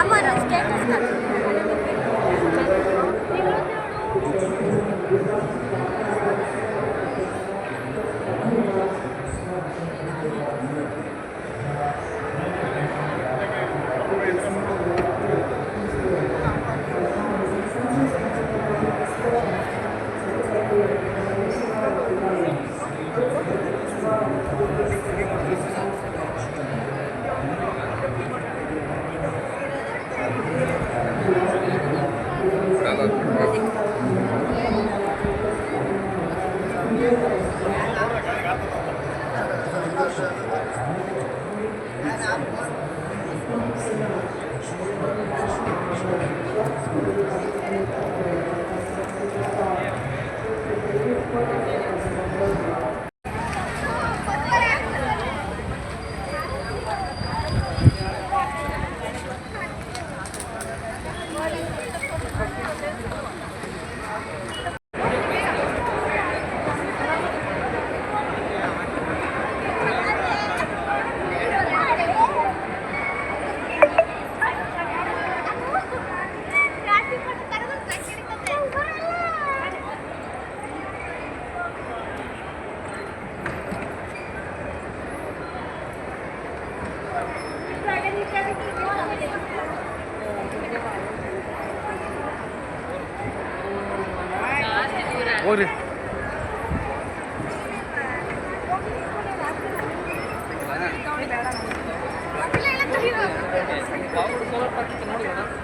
아무런 ഒരു ನೋಡಿ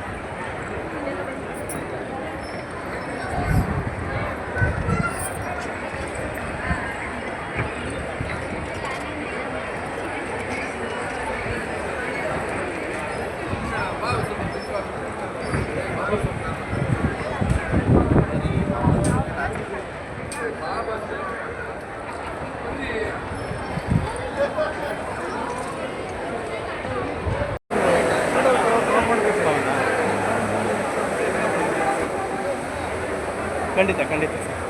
ಖಂಡಿತ ಖಂಡಿತ ಸರ್.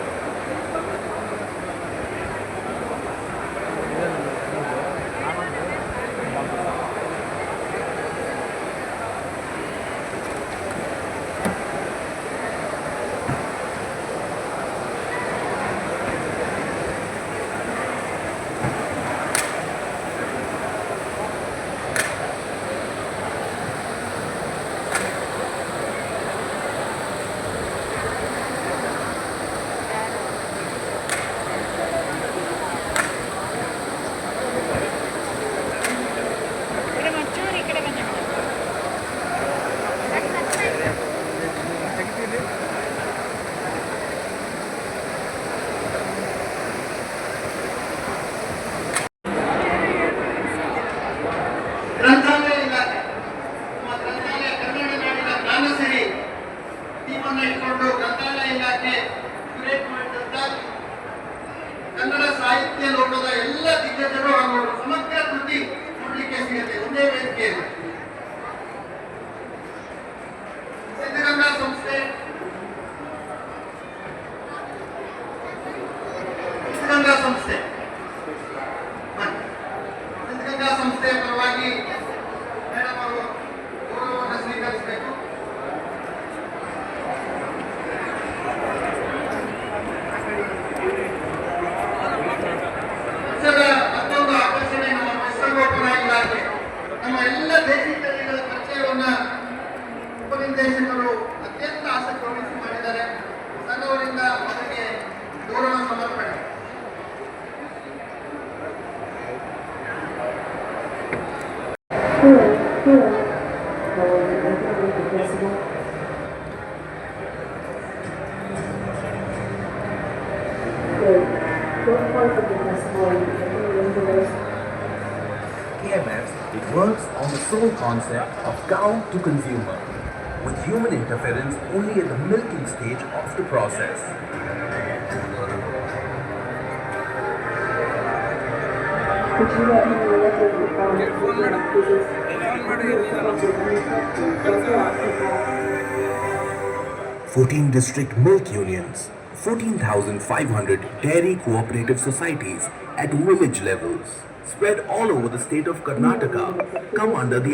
ಒಂದೇ it works on the sole concept of cow to consumer, with human interference only at the milking stage of the process. 14 district milk unions, 14,500 dairy cooperative societies at village levels, spread all over the state of Karnataka, come under the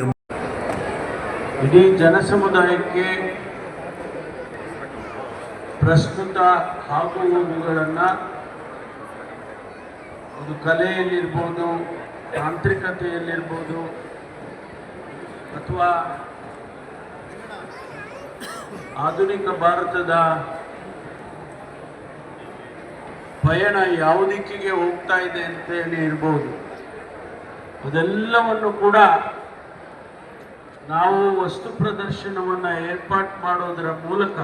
ಇಡೀ ಜನಸಮುದಾಯಕ್ಕೆ ಪ್ರಸ್ತುತ ಆಗು ಹೋಗುಗಳನ್ನು ಅದು ಕಲೆಯಲ್ಲಿರ್ಬೋದು, ತಾಂತ್ರಿಕತೆಯಲ್ಲಿರ್ಬೋದು, ಅಥವಾ ಆಧುನಿಕ ಭಾರತದ ಪಯಣ ಯಾವ ದಿಕ್ಕಿಗೆ ಹೋಗ್ತಾ ಇದೆ ಅಂತೇಳಿ ಇರ್ಬೋದು. ಅದೆಲ್ಲವನ್ನು ಕೂಡ ನಾವು ವಸ್ತು ಪ್ರದರ್ಶನವನ್ನು ಏರ್ಪಾಟ್ ಮಾಡೋದರ ಮೂಲಕ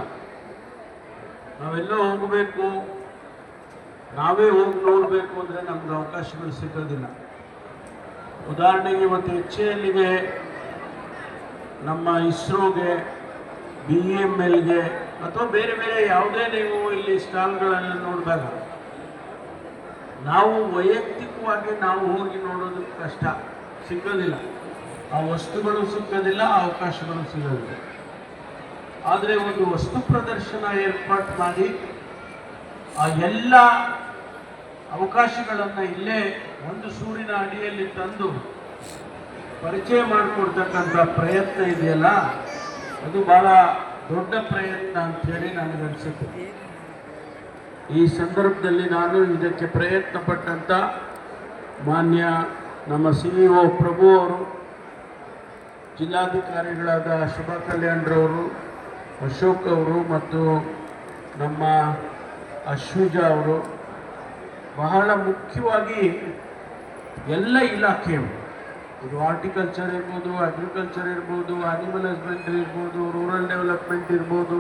ನಾವೆಲ್ಲೋ ಹೋಗಬೇಕು. ನಾವೇ ಹೋಗಿ ನೋಡಬೇಕು ಅಂದರೆ ನಮ್ಗೆ ಅವಕಾಶಗಳು ಸಿಗೋದಿಲ್ಲ. ಉದಾಹರಣೆಗೆ ಇವತ್ತು ಎಲ್ಗೆ ನಮ್ಮ ಇಸ್ರೋಗೆ, ಬಿ ಎಂ ಎಲ್ಗೆ ಅಥವಾ ಬೇರೆ ಬೇರೆ ಯಾವುದೇ ನೀವು ಇಲ್ಲಿ ಸ್ಟಾಲ್ಗಳನ್ನು ನೋಡಿದಾಗ, ನಾವು ವೈಯಕ್ತಿಕವಾಗಿ ನಾವು ಹೋಗಿ ನೋಡೋದು ಕಷ್ಟ, ಸಿಗೋದಿಲ್ಲ. ಆ ವಸ್ತುಗಳು ಸಿಗೋದಿಲ್ಲ, ಆ ಅವಕಾಶಗಳು ಸಿಗೋದಿಲ್ಲ. ಆದರೆ ಒಂದು ವಸ್ತು ಪ್ರದರ್ಶನ ಏರ್ಪಾಟ್ ಮಾಡಿ, ಆ ಎಲ್ಲ ಅವಕಾಶಗಳನ್ನು ಇಲ್ಲೇ ಒಂದು ಸೂರಿನ ಅಡಿಯಲ್ಲಿ ತಂದು ಪರಿಚಯ ಮಾಡಿಕೊಡ್ತಕ್ಕಂಥ ಪ್ರಯತ್ನ ಇದೆಯಲ್ಲ? ಅದು ಬಹಳ ದೊಡ್ಡ ಪ್ರಯತ್ನ ಅಂಥೇಳಿ ನನಗನ್ಸುತ್ತೆ ಈ ಸಂದರ್ಭದಲ್ಲಿ ನಾನು ಇದಕ್ಕೆ ಪ್ರಯತ್ನ ಪಟ್ಟಂಥ ಮಾನ್ಯ ನಮ್ಮ ಸಿ ಇ ಒ ಪ್ರಭು ಅವರು, ಜಿಲ್ಲಾಧಿಕಾರಿಗಳಾದ ಶುಭ ಕಲ್ಯಾಣ್ರವರು ಅಶೋಕ್ ಅವರು ಮತ್ತು ನಮ್ಮ ಅಶ್ವಿಜ ಅವರು ಬಹಳ ಮುಖ್ಯವಾಗಿ ಎಲ್ಲ ಇಲಾಖೆಯವರು ಇದು ಹಾರ್ಟಿಕಲ್ಚರ್ ಇರ್ಬೋದು ಅಗ್ರಿಕಲ್ಚರ್ ಇರ್ಬೋದು ಅನಿಮಲ್ ಹಸ್ಬೆಂಡ್ರಿ ಇರ್ಬೋದು ರೂರಲ್ ಡೆವಲಪ್ಮೆಂಟ್ ಇರ್ಬೋದು.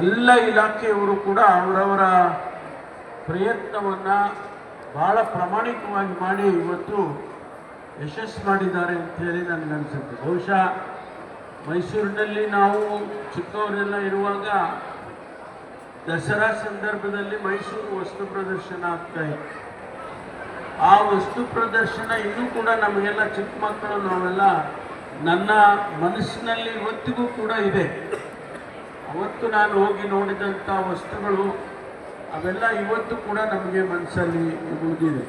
ಎಲ್ಲ ಇಲಾಖೆಯವರು ಕೂಡ ಅವರವರ ಪ್ರಯತ್ನವನ್ನು ಭಾಳ ಪ್ರಾಮಾಣಿಕವಾಗಿ ಮಾಡಿ ಇವತ್ತು ಯಶಸ್ಸು ಮಾಡಿದ್ದಾರೆ ಅಂತೇಳಿ ಅನಿಸುತ್ತೆ. ಬಹುಶಃ ಮೈಸೂರಿನಲ್ಲಿ ನಾವು ಚಿಕ್ಕವರೆಲ್ಲ ಇರುವಾಗ ದಸರಾ ಸಂದರ್ಭದಲ್ಲಿ ಮೈಸೂರು ವಸ್ತು ಪ್ರದರ್ಶನ ಆಗ್ತಾ ಇತ್ತು. ಆ ವಸ್ತು ಪ್ರದರ್ಶನ ಇನ್ನೂ ಕೂಡ ನಮಗೆಲ್ಲ ಚಿಕ್ಕ ಮಕ್ಕಳು ನಾವೆಲ್ಲ ನನ್ನ ಮನಸ್ಸಿನಲ್ಲಿ ಇವತ್ತಿಗೂ ಕೂಡ ಇದೆ. ಅವತ್ತು ನಾನು ಹೋಗಿ ನೋಡಿದಂಥ ವಸ್ತುಗಳು ಅವೆಲ್ಲ ಇವತ್ತು ಕೂಡ ನಮಗೆ ಮನಸ್ಸಲ್ಲಿ ಉಳಿದಿದೆ